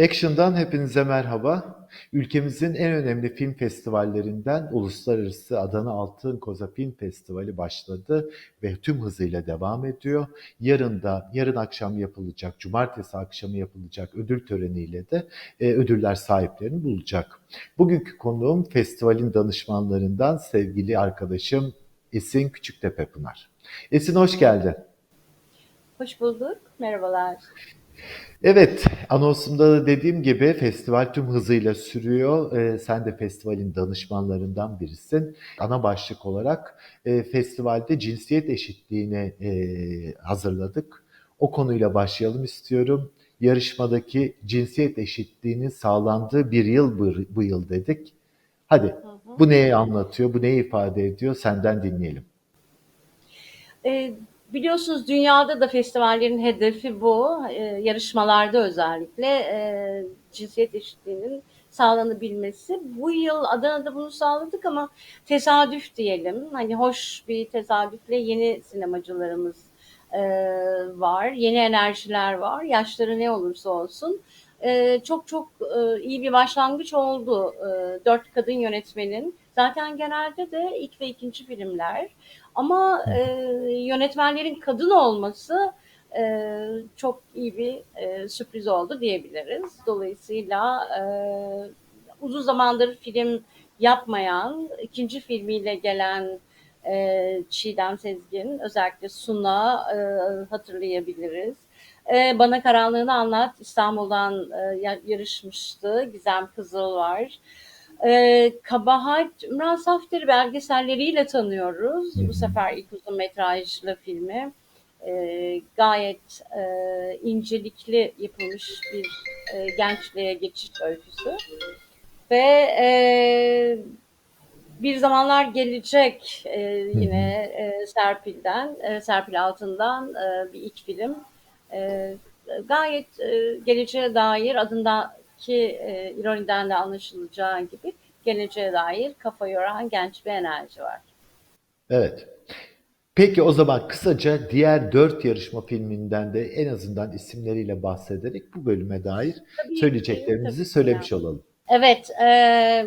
Action'dan hepinize merhaba. Ülkemizin en önemli film festivallerinden Uluslararası Adana Altın Koza Film Festivali başladı ve tüm hızıyla devam ediyor. Yarın da, yarın akşam yapılacak, cumartesi akşamı yapılacak ödül töreniyle de e, ödüller sahiplerini bulacak. Bugünkü konuğum festivalin danışmanlarından sevgili arkadaşım Esin Küçüktepe-Pınar. Esin hoş geldin. Hoş bulduk. Merhabalar. Evet, anonsumda da dediğim gibi festival tüm hızıyla sürüyor. Ee, sen de festivalin danışmanlarından birisin. Ana başlık olarak e, festivalde cinsiyet eşitliğini e, hazırladık. O konuyla başlayalım istiyorum. Yarışmadaki cinsiyet eşitliğinin sağlandığı bir yıl bu, bu yıl dedik. Hadi, Hı hı. bu neyi anlatıyor, bu neyi ifade ediyor? Senden dinleyelim. Ee, biliyorsunuz dünyada da festivallerin hedefi bu. Ee, yarışmalarda özellikle e, cinsiyet eşitliğinin sağlanabilmesi. Bu yıl Adana'da bunu sağladık ama tesadüf diyelim. Hani hoş bir tesadüfle yeni sinemacılarımız e, var. Yeni enerjiler var. Yaşları ne olursa olsun. E, çok çok e, iyi bir başlangıç oldu. E, dört kadın yönetmenin. Zaten genelde de ilk ve ikinci filmler. Ama e, yönetmenlerin kadın olması e, çok iyi bir e, sürpriz oldu diyebiliriz. Dolayısıyla e, uzun zamandır film yapmayan, ikinci filmiyle gelen e, Çiğdem Sezgin, özellikle Suna e, hatırlayabiliriz. E, Bana Karanlığını Anlat İstanbul'dan e, yarışmıştı. Gizem Kızıl var. E, Kabahat Ümran Safter'i belgeselleriyle tanıyoruz. Hı Bu sefer ilk uzun metrajlı filmi. E, gayet e, incelikli yapılmış bir e, gençliğe geçiş öyküsü. Ve e, bir zamanlar gelecek e, yine e, Serpil'den, e, Serpil Altın'dan e, bir ilk film. E, gayet e, geleceğe dair adındaki e, ironiden de anlaşılacağı gibi geleceğe dair kafa yoran genç bir enerji var. Evet. Peki o zaman kısaca diğer dört yarışma filminden de en azından isimleriyle bahsederek bu bölüme dair Tabii ki, söyleyeceklerimizi tabii ki. söylemiş olalım. Evet, e,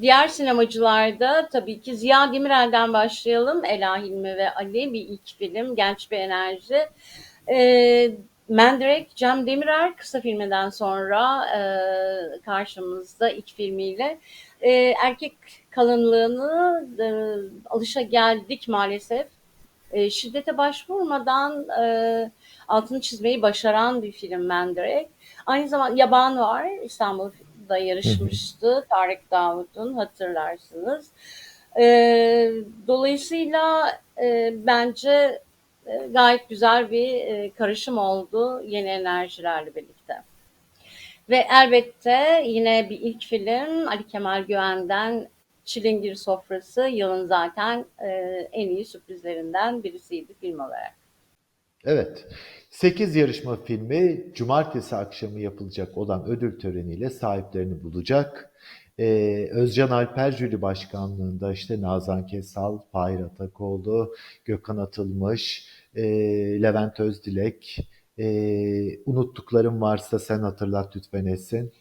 diğer sinemacılarda tabii ki Ziya Demirel'den başlayalım. Ela Hilmi ve Ali bir ilk film, genç bir enerji. E, Mendirek, Cem Demirel kısa filminden sonra e, karşımızda ilk filmiyle. E, erkek kalınlığını e, alışa geldik maalesef. E, şiddete başvurmadan e, altını çizmeyi başaran bir film Mendirek. Aynı zamanda Yaban var. İstanbul'da yarışmıştı. Tarık Davut'un hatırlarsınız. E, dolayısıyla e, bence gayet güzel bir e, karışım oldu yeni enerjilerle birlikte. Ve elbette yine bir ilk film Ali Kemal Güven'den Çilingir Sofrası yılın zaten e, en iyi sürprizlerinden birisiydi film olarak. Evet. 8 yarışma filmi cumartesi akşamı yapılacak olan ödül töreniyle sahiplerini bulacak. Ee, Özcan Alper Jüri Başkanlığında işte Nazan Kesal, Fahir Atakoğlu, Gökhan Atılmış, e, Levent Özdilek, e, unuttuklarım varsa sen hatırlat lütfen Esin.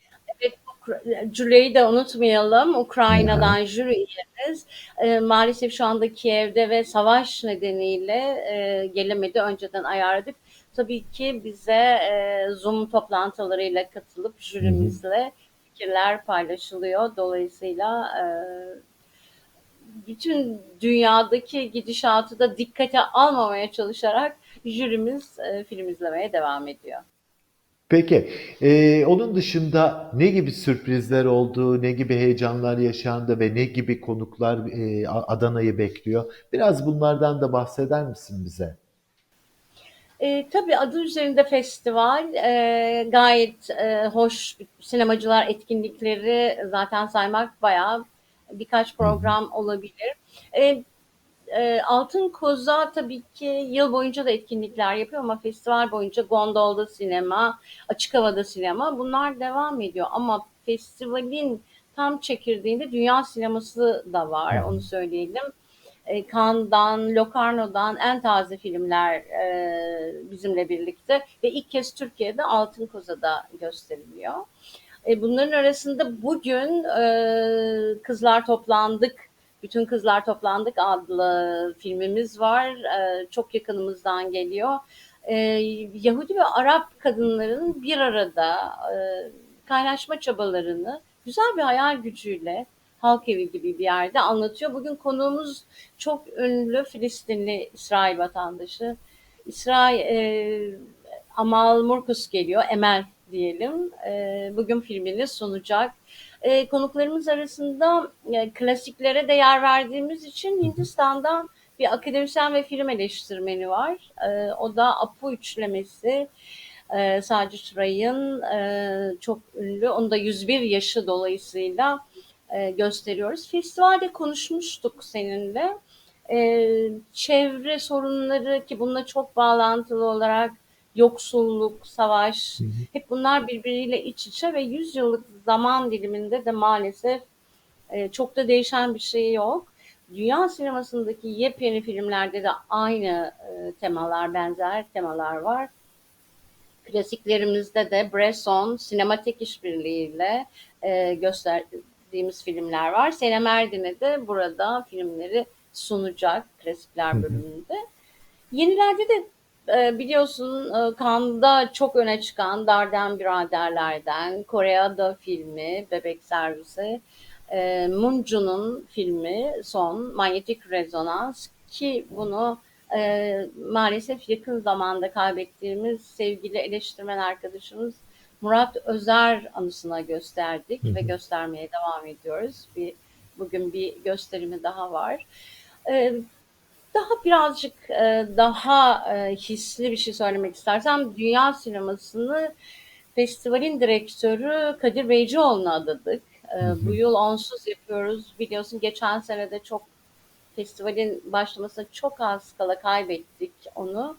Jüriyi de unutmayalım. Ukrayna'dan jüri üyemiz. E, maalesef şu anda Kiev'de ve savaş nedeniyle e, gelemedi. Önceden ayarladık. Tabii ki bize e, Zoom toplantılarıyla katılıp jürimizle fikirler paylaşılıyor. Dolayısıyla e, bütün dünyadaki gidişatı da dikkate almamaya çalışarak jürimiz e, film izlemeye devam ediyor. Peki, e, onun dışında ne gibi sürprizler oldu, ne gibi heyecanlar yaşandı ve ne gibi konuklar e, Adana'yı bekliyor? Biraz bunlardan da bahseder misin bize? E, tabii adı üzerinde festival e, gayet e, hoş sinemacılar etkinlikleri zaten saymak bayağı birkaç program olabilir. E, e, Altın Koza tabii ki yıl boyunca da etkinlikler yapıyor ama festival boyunca gondolda sinema, açık havada sinema bunlar devam ediyor. Ama festivalin tam çekirdeğinde dünya sineması da var onu söyleyelim. e, Cannes'dan, Locarno'dan en taze filmler e, bizimle birlikte ve ilk kez Türkiye'de Altın Koza'da gösteriliyor. E, bunların arasında bugün e, Kızlar Toplandık, Bütün Kızlar Toplandık adlı filmimiz var. E, çok yakınımızdan geliyor. E, Yahudi ve Arap kadınların bir arada e, kaynaşma çabalarını güzel bir hayal gücüyle halk evi gibi bir yerde anlatıyor. Bugün konuğumuz çok ünlü Filistinli İsrail vatandaşı. İsrail e, Amal Murkus geliyor, Emel diyelim. E, bugün filmini sunacak. E, konuklarımız arasında e, klasiklere de yer verdiğimiz için Hindistan'dan bir akademisyen ve film eleştirmeni var. E, o da Apu üçlemesi. E, Sacit Ray'ın e, çok ünlü. Onun da 101 yaşı dolayısıyla e, gösteriyoruz. Festivalde konuşmuştuk seninle. Çevre sorunları ki bununla çok bağlantılı olarak yoksulluk, savaş hep bunlar birbiriyle iç içe ve 100 yıllık zaman diliminde de maalesef e, çok da değişen bir şey yok. Dünya sinemasındaki yepyeni filmlerde de aynı e, temalar, benzer temalar var. Klasiklerimizde de Bresson sinematik işbirliğiyle e, gösterdiğimiz filmler var. Senem Erdin'e de burada filmleri sunacak klasikler bölümünde. Yenilerde de e, biliyorsun e, Cannes'da çok öne çıkan Darden Biraderler'den, Kore'da filmi Bebek Servisi, e, Muncu'nun filmi son Manyetik Rezonans ki bunu e, maalesef yakın zamanda kaybettiğimiz sevgili eleştirmen arkadaşımız Murat Özer anısına gösterdik ve göstermeye devam ediyoruz. Bir bugün bir gösterimi daha var. E, daha birazcık e, daha e, hisli bir şey söylemek istersem dünya sinemasını festivalin direktörü Kadir Beycioğlu'na adadık. E, bu yıl onsuz yapıyoruz. Biliyorsun geçen sene de çok festivalin başlamasına çok az kala kaybettik onu.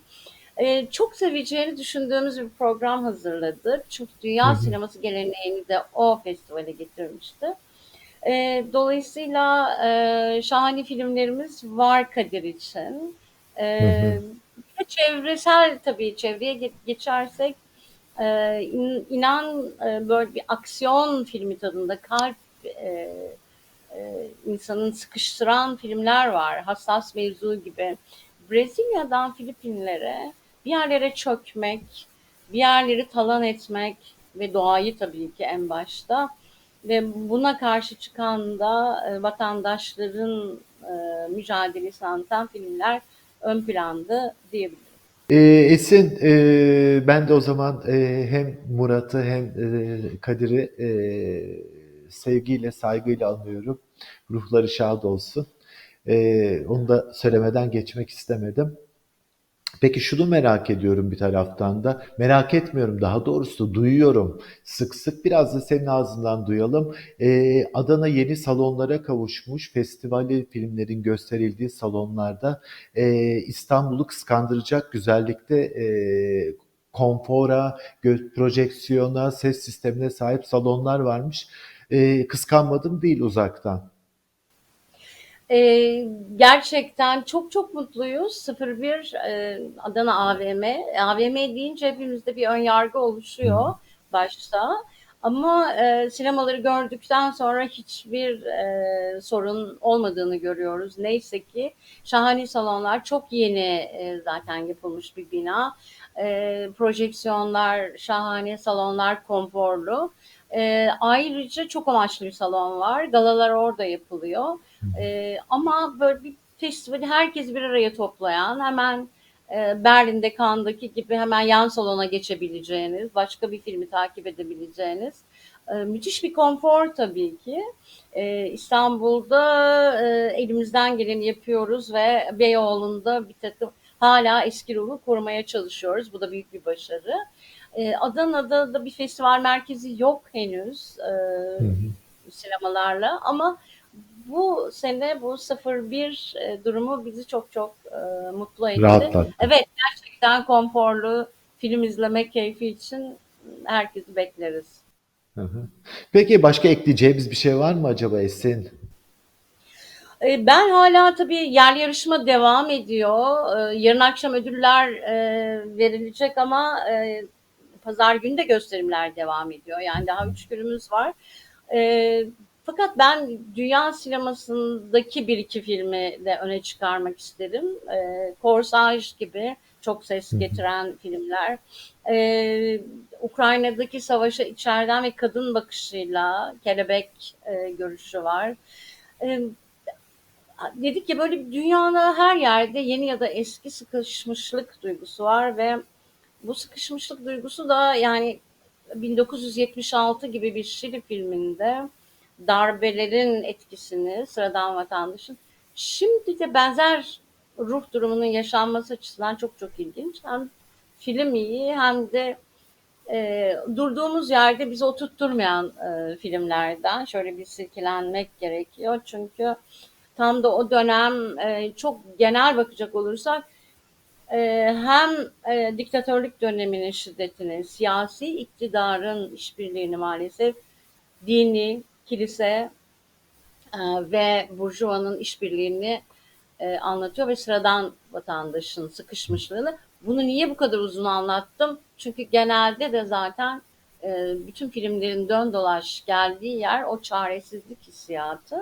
E, çok seveceğini düşündüğümüz bir program hazırladık. Çünkü dünya sineması geleneğini de o festivale getirmişti. E, dolayısıyla e, şahane filmlerimiz var Kadir için. E, ve çevresel tabii çevreye ge- geçersek e, in- inan e, böyle bir aksiyon filmi tadında kalp e, e, insanın sıkıştıran filmler var. Hassas mevzu gibi. Brezilya'dan Filipinlere bir yerlere çökmek, bir yerleri talan etmek ve doğayı tabii ki en başta ve buna karşı çıkan da e, vatandaşların e, mücadelesi anlatan filmler ön planda diyebilirim. Ee, Esin, e, ben de o zaman e, hem Murat'ı hem e, Kadir'i e, sevgiyle, saygıyla anıyorum. Ruhları şad olsun. E, onu da söylemeden geçmek istemedim. Peki şunu merak ediyorum bir taraftan da. Merak etmiyorum daha doğrusu duyuyorum sık sık. Biraz da senin ağzından duyalım. Ee, Adana yeni salonlara kavuşmuş. Festivali filmlerin gösterildiği salonlarda e, İstanbul'u kıskandıracak güzellikte e, konfora, projeksiyona, ses sistemine sahip salonlar varmış. E, kıskanmadım değil uzaktan. Ee, gerçekten çok çok mutluyuz. 01 e, Adana AVM. AVM deyince hepimizde bir ön yargı oluşuyor başta. Ama e, sinemaları gördükten sonra hiçbir e, sorun olmadığını görüyoruz. Neyse ki şahane salonlar çok yeni e, zaten yapılmış bir bina. E, projeksiyonlar şahane, salonlar konforlu. E, ayrıca çok amaçlı bir salon var. Galalar orada yapılıyor. Ee, ama böyle bir festivali herkes bir araya toplayan hemen e, Berlin'de Cannes'daki gibi hemen yan salona geçebileceğiniz, başka bir filmi takip edebileceğiniz e, müthiş bir konfor tabii ki. E, İstanbul'da e, elimizden geleni yapıyoruz ve Beyoğlu'nda bir takım hala eski ruhu korumaya çalışıyoruz. Bu da büyük bir başarı. E, Adana'da da bir festival merkezi yok henüz e, sinemalarla ama bu sene bu 01 e, durumu bizi çok çok e, mutlu etti. Rahatlattı. Evet gerçekten konforlu film izlemek keyfi için herkesi bekleriz. Hı hı. Peki başka ekleyeceğimiz bir şey var mı acaba Esin? E, ben hala tabii yerli yarışma devam ediyor. E, yarın akşam ödüller e, verilecek ama pazar günü de gösterimler devam ediyor. Yani daha üç günümüz var. E, fakat ben dünya sinemasındaki bir iki filmi de öne çıkarmak isterim. E, Korsaj gibi çok ses getiren filmler. E, Ukrayna'daki savaşa içeriden ve kadın bakışıyla kelebek e, görüşü var. E, dedik ya böyle dünyada her yerde yeni ya da eski sıkışmışlık duygusu var ve bu sıkışmışlık duygusu da yani 1976 gibi bir Şili filminde darbelerin etkisini sıradan vatandaşın şimdi de benzer ruh durumunun yaşanması açısından çok çok ilginç. Hem film iyi hem de e, durduğumuz yerde bizi oturtturmayan e, filmlerden şöyle bir silkelenmek gerekiyor. Çünkü tam da o dönem e, çok genel bakacak olursak hem e, diktatörlük döneminin şiddetini, siyasi iktidarın işbirliğini maalesef dini, kilise e, ve burjuvanın işbirliğini e, anlatıyor ve sıradan vatandaşın sıkışmışlığını. Bunu niye bu kadar uzun anlattım? Çünkü genelde de zaten bütün filmlerin dön dolaş geldiği yer o çaresizlik hissiyatı.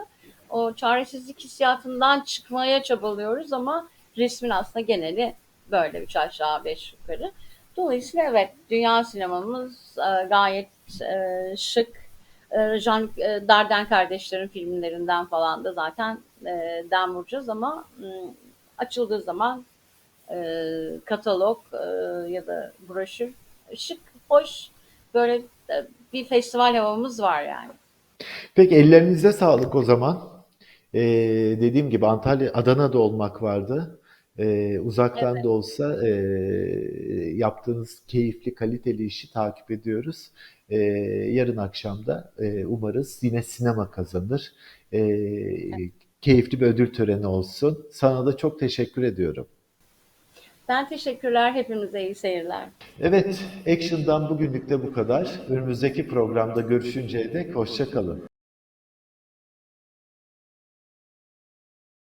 O çaresizlik hissiyatından çıkmaya çabalıyoruz ama resmin aslında geneli böyle üç aşağı beş yukarı. Dolayısıyla evet dünya sinemamız e, gayet e, şık. E, Jean e, Darden kardeşlerin filmlerinden falan da zaten e, dem vuracağız ama m, açıldığı zaman e, katalog e, ya da broşür şık, hoş böyle e, bir festival havamız var yani. Peki ellerinize sağlık o zaman. Ee, dediğim gibi Antalya, Adana'da olmak vardı. Ee, uzaktan Evet. da olsa e, yaptığınız keyifli, kaliteli işi takip ediyoruz. Ee, yarın akşam da e, umarız yine sinema kazanır. Ee, keyifli bir ödül töreni olsun. Sana da çok teşekkür ediyorum. Ben teşekkürler. Hepimize iyi seyirler. Evet, Action'dan bugünlük de bu kadar. Önümüzdeki programda görüşünceye dek hoşça kalın.